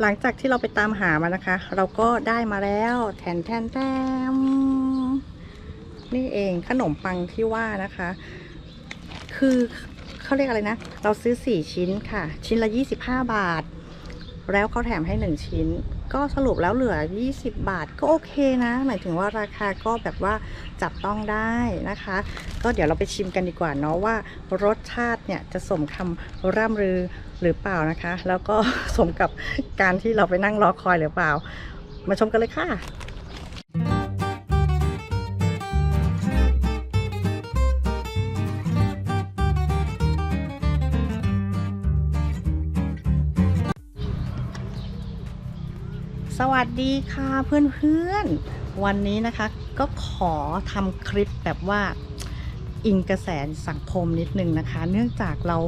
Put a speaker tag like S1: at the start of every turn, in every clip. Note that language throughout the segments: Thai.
S1: หลังจากที่เราไปตามหามานะคะ เราก็ได้มาแล้วแทนแทนแทมนี่เองขนมปังที่ว่านะคะ คือเขาเรียกอะไรนะ เราซื้อ 4 ชิ้นค่ะ ชิ้นละ 25 บาท แล้วเขาแถมให้ 1 ชิ้น ก็สรุปแล้วเหลือ 20 บาทก็โอเคนะ หมายถึงว่าราคาก็แบบว่าจับต้องได้นะคะ ก็เดี๋ยวเราไปชิมกันดีกว่าเนาะว่ารสชาติเนี่ยจะสมคำร่ำลือหรือเปล่านะคะ แล้วก็สมกับการที่เราไปนั่งรอคอยหรือเปล่า มาชมกันเลยค่ะ วัสดีค่ะเพื่อนๆ วันนี้นะคะก็ขอทำคลิปแบบว่าอิงกระแสสังคมนิดนึงนะคะ เนื่องจากเรา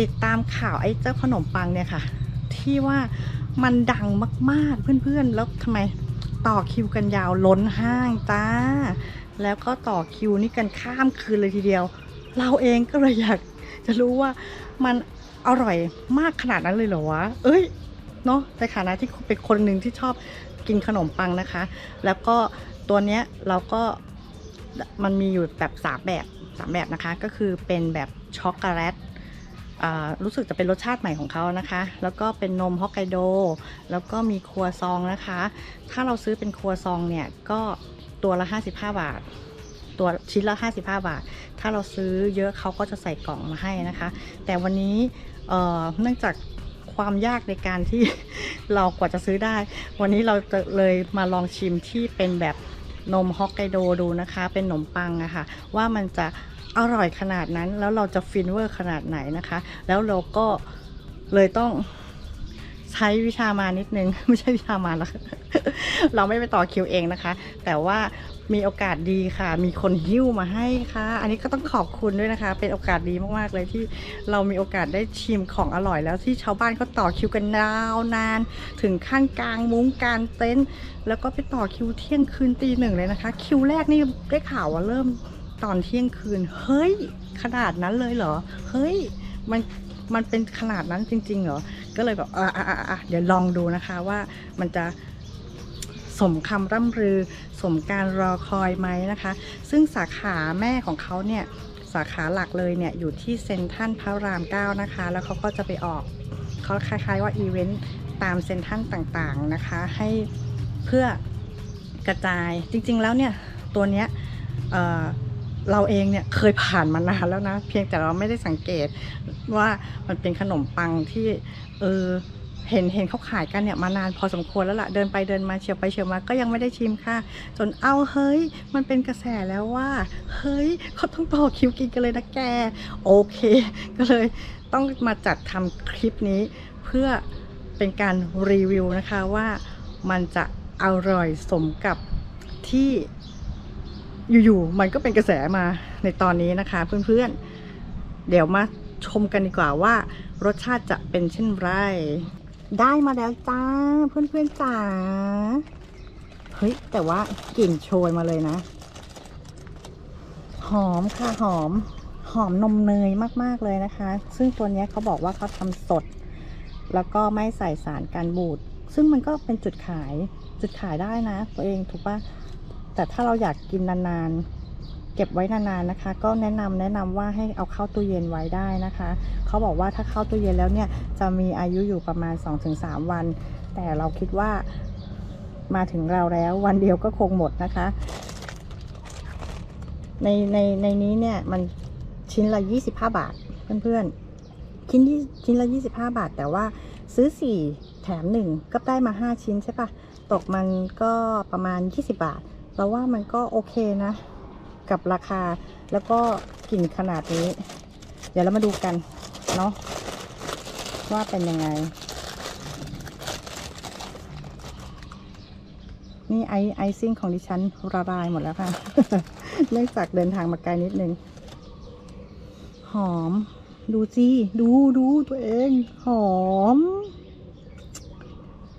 S1: ติดตามข่าวไอ้เจ้าขนมปังเนี่ยค่ะ ที่ว่ามันดังมากๆเพื่อนๆ แล้วทำไมต่อคิวกันยาวล้นห้างจ้า แล้วก็ต่อคิวนี่กันข้ามคืนเลยทีเดียว เราเองก็เลยอยากจะรู้ว่ามันอร่อยมากขนาดนั้นเลยเหรอวะ เอ้ย เนาะในฐานะที่เป็นคนหนึ่งที่ชอบกินขนมปังนะคะ แล้วก็ตัวเนี้ยเราก็มันมีอยู่แบบสามแบบสามแบบนะคะ ก็คือเป็นแบบช็อกโกแลตรู้สึกจะเป็นรสชาติใหม่ของเขานะคะ แล้วก็เป็นนมฮอกไกโด แล้วก็มีครัวซองนะคะ ถ้าเราซื้อเป็นครัวซองเนี่ยก็ตัวละ 55 บาท ตัวชิ้นละ 55 บาท ถ้าเราซื้อเยอะเขาก็จะใส่กล่องมาให้นะคะ แต่วันนี้เนื่องจาก ความยากในการที่เรากว่าจะซื้อได้ วันนี้เราจะเลยมาลองชิมที่เป็นแบบนมฮอกไกโดดูนะคะ เป็นขนมปังอะค่ะ ว่ามันจะอร่อยขนาดนั้นแล้วเราจะฟินเวอร์ขนาดไหนนะคะ แล้วเราก็เลยต้อง ใช้วิชามานิดนึง ไม่ใช่วิชามาแล้วเราไม่ไปต่อคิวเองนะคะ แต่ว่ามีโอกาสดีค่ะ มีคนหิ้วมาให้ค่ะ อันนี้ก็ต้องขอบคุณด้วยนะคะ เป็นโอกาสดีมากๆเลยที่เรามีโอกาสได้ชิมของอร่อยแล้วที่ชาวบ้านเขาต่อคิวกันยาวนาน ถึงขั้นกลางมุ้งกลางเต็นท์แล้วก็ไปต่อคิวเที่ยงคืนตีหนึ่งเลยนะคะ คิวแรกนี่ได้ข่าวว่าเริ่มตอนเที่ยงคืน เฮ้ย ขนาดนั้นเลยเหรอ เฮ้ย มัน มันเป็นขนาดนั้นจริง ๆ เหรอ ก็เลยแบบอะอะอะเดี๋ยวลองดูนะคะว่ามันจะสมคำร่ำรือสมการรอคอยไหมนะคะ ซึ่งสาขาแม่ของเขาเนี่ย สาขาหลักเลยเนี่ย อยู่ที่เซนทรัลพระราม9นะคะ แล้วเขาก็จะไปออกเขาคล้ายๆว่าอีเวนต์ตามเซนทรัลต่างๆนะคะ ให้เพื่อกระจายจริงๆแล้วเนี่ย ตัวเนี้ย เราเองเนี่ยเคยผ่านมานานแล้วนะ เพียงแต่เราไม่ได้สังเกตว่ามันเป็นขนมปังที่เออเห็นเห็นเขาขายกันเนี่ยมานานพอสมควรแล้วล่ะเดินไปเดินมาเชียวไปเชียวมาก็ยังไม่ได้ชิมค่ะ จนเอาเฮ้ย มันเป็นกระแสแล้วว่าเฮ้ยเขาต้องต่อคิวกินกันเลยนะแก โอเค ก็เลยต้องมาจัดทำคลิปนี้ เพื่อเป็นการรีวิวนะคะว่ามันจะอร่อยสมกับที่ อยู่ๆมันก็เป็นกระแสมาในตอนนี้นะคะเพื่อนๆ เดี๋ยวมาชมกันดีกว่าว่ารสชาติจะเป็นเช่นไร ได้มาแล้วจ้าเพื่อนๆจ๋าเฮ้ย แต่ว่ากลิ่นโชยมาเลยนะ หอมค่ะหอม หอมนมเนยมากๆเลยนะคะ ซึ่งตัวนี้เขาบอกว่าเขาทำสด แล้วก็ไม่ใส่สารการบูด ซึ่งมันก็เป็นจุดขายจุดขายได้นะ ตัวเองถูกปะ แต่ถ้าเราอยากกินนานๆ เก็บไว้นานๆนะคะ ก็แนะนำแนะนำว่าให้เอาเข้าตู้เย็นไว้ได้นะคะ เขาบอกว่าถ้าเข้าตู้เย็นแล้วเนี่ยจะมีอายุอยู่ประมาณ 2-3 วัน แต่เราคิดว่ามาถึงเราแล้ววันเดียวก็คงหมดนะคะ ในในในนี้เนี่ยมันชิ้นละ 25 บาทเพื่อนๆ ชิ้นที่ชิ้นละ 25 บาท แต่ว่าซื้อ 4 แถม 1 ก็ได้มา 5 ชิ้นใช่ปะตกมันก็ประมาณ 20 บาท เราว่ามันก็โอเคนะ กับราคาแล้วก็กลิ่นขนาดนี้ เดี๋ยวเรามาดูกันเนาะว่าเป็นยังไง นี่ไอไอซิ่งของดิฉันละลายหมดแล้วค่ะ เนื่องจากเดินทางมาไกลนิดนึง หอม ดูสิดูดูตัวเอง หอม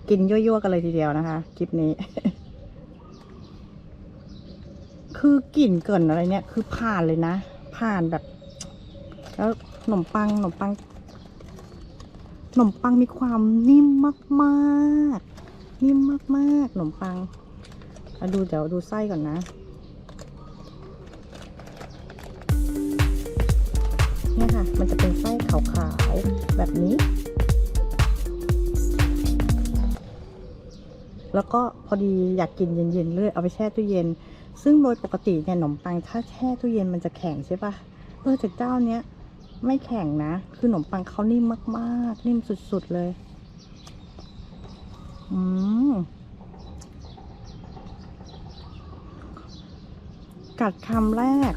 S1: กินยั่วๆกันเลยทีเดียวนะคะ คลิปนี้ คือกลิ่นเกินอะไรเนี่ย คือผ่านเลยนะ ผ่านแบบ แล้วขนมปังขนมปังจนมปังมีความนิ่มมากๆ นิ่มมากๆขนมปังมาดูเดี๋ยวดูไส้ก่อนนะเนี่ยค่ะ มันจะเป็นไส้ขาวๆ แบบนี้ แล้วก็พอดีอยากกินเย็นๆเลยเอาไปแช่ตู้เย็น ซึ่งโดยปกติเนี่ยขนมปังถ้าแช่ตู้เย็นมันจะแข็งใช่ปะเออจากเจ้าเนี้ยไม่แข็งนะ คือขนมปังเขานิ่มมากๆ นิ่มสุดๆเลย อืม กัดคำแรก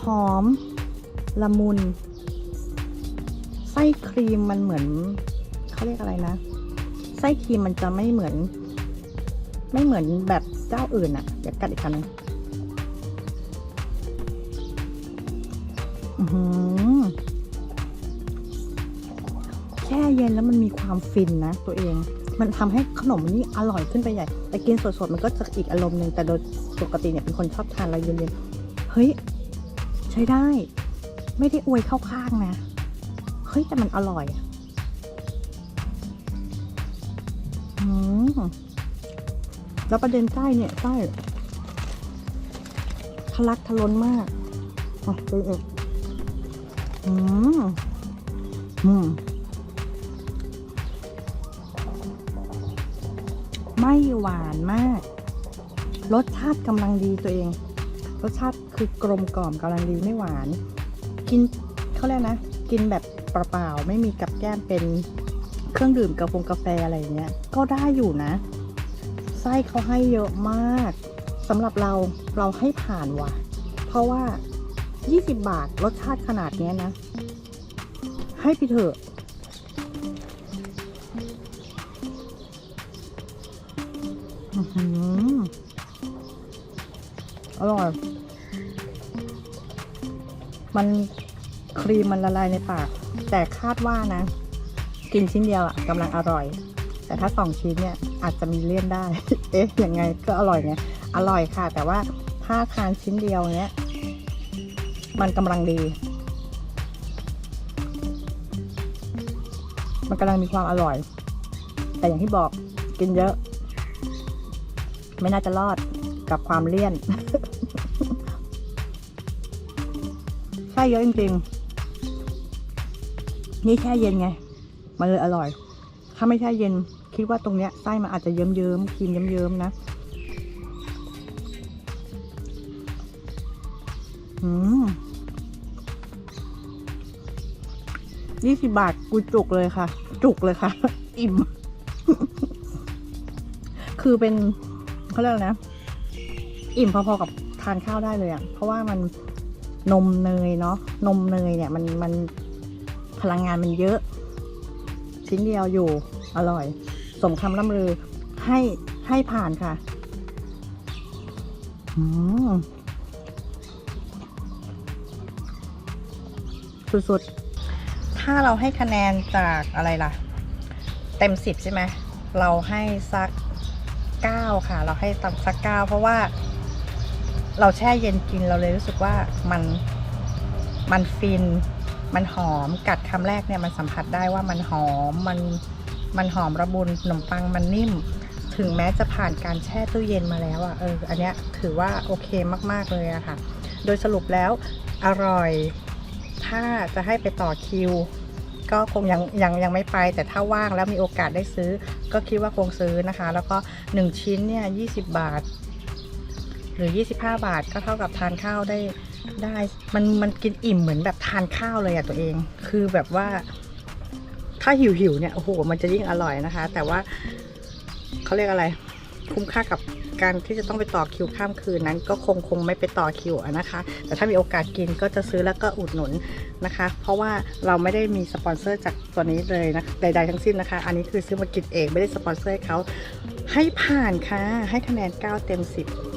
S1: หอม ละมุน ไส้ครีมมันเหมือน เขาเรียกอะไรนะ ไส้ครีมมันจะไม่เหมือน ไม่เหมือนแบบเจ้าอื่นอะเดี๋ยวกัดอีกคำหนึงแช่เย็นแล้วมันมีความฟินนะตัวเอง มันทำให้ขนมนี่อร่อยขึ้นไปใหญ่ แต่กินสดๆ มันก็จะอีกอารมณ์หนึ่งแต่โดยปกติเนี่ยเป็นคนชอบทานอะไรเย็นๆ เฮ้ย ใช้ได้ ไม่ได้อวยเข้าข้างนะ เฮ้ย แต่มันอร่อยอะอืม แล้วประเด็นใต้เนี่ยใต้ทะลักทะล้นมากอะดูอีกอืมอืมไม่หวานมาก รสชาติกำลังดีตัวเอง รสชาติคือกลมกล่อมกำลังดีไม่หวาน กินเขาเรียกนะ กินแบบเปล่าๆ ไม่มีกับแก้มเป็นเครื่องดื่มกาแฟกาแฟอะไรอย่างเงี้ย ก็ได้อยู่นะ ไส้เขาให้เยอะมากสำหรับเราเราให้ผ่านว่ะ เพราะว่า 20 บาทรสชาติขนาดนี้นะ ให้ไปเถอะอื้อหืออร่อย มันครีมมันละลายในปาก แต่คาดว่านะ กินชิ้นเดียวอะกำลังอร่อย แต่ถ้าสองชิ้นเนี่ย อาจจะมีเลี่ยนได้ เอ๊ะยังไงก็อร่อยไงอร่อยค่ะ แต่ว่าถ้าทานชิ้นเดียวเนี้ย มันกำลังดี มันกำลังมีความอร่อย แต่อย่างที่บอกกินเยอะ ไม่น่าจะรอดกับความเลี่ยนใช่เยอะจริงๆ นี่แช่เย็นไง มันเลยอร่อย ถ้าไม่แช่เย็น คิดว่าตรงเนี้ยไส้มันอาจจะเยิ้มๆครีมเยิ้มๆนะอืมยี่สิบบาทกูจุกเลยค่ะ จุกเลยค่ะ อิ่ม คือเป็นเขาเรียกนะ อิ่มพอๆกับทานข้าวได้เลยอะ่ะ เพราะว่ามันนมเนยเนาะนมเนยเนี่ย มันมันพลังงานมันเยอะ ชิ้นเดียวอยู่อร่อย สมคำล่ำลือให้ให้ผ่านค่ะอืมสุดๆ ถ้าเราให้คะแนนจากอะไรล่ะ เต็มสิบใช่ไหม เราให้สักเก้าค่ะ เราให้ต่ำสักเก้าเพราะว่า เราแช่เย็นกินเราเลยรู้สึกว่ามันมันฟิน มันหอมกัดคำแรกเนี่ยมันสัมผัสได้ว่ามันหอมมัน มันหอมระบุนขนมปังมันนิ่ม ถึงแม้จะผ่านการแช่ตู้เย็นมาแล้วอะ่ะเอออันเนี้ยถือว่าโอเคมากๆเลยอะค่ะ โดยสรุปแล้วอร่อย ถ้าจะให้ไปต่อคิว ก็คงยังยังยังไม่ไป แต่ถ้าว่างแล้วมีโอกาสได้ซื้อ ก็คิดว่าคงซื้อนะคะ แล้วก็ 1 ชิ้นเนี่ย20 บาท หรือ 25 บาทก็เท่ากับทานข้าวได้ได้มันมันกินอิ่มเหมือนแบบทานข้าวเลยอะตัวเอง คือแบบว่า ถ้าหิวหิวเนี่ยโอ้โหมันจะยิ่งอร่อยนะคะ แต่ว่าเขาเรียกอะไร คุ้มค่ากับการที่จะต้องไปต่อคิวข้ามคืนนั้น ก็คงคงไม่ไปต่อคิวนะคะ แต่ถ้ามีโอกาสกินก็จะซื้อแล้วก็อุดหนุนนะคะ เพราะว่าเราไม่ได้มีสปอนเซอร์จากตัวนี้เลยนะใด ๆ ทั้งสิ้นนะคะ อันนี้คือซื้อมากินเองไม่ได้สปอนเซอร์ให้เขาให้ผ่านค่ะให้คะแนน 9 เต็ม 10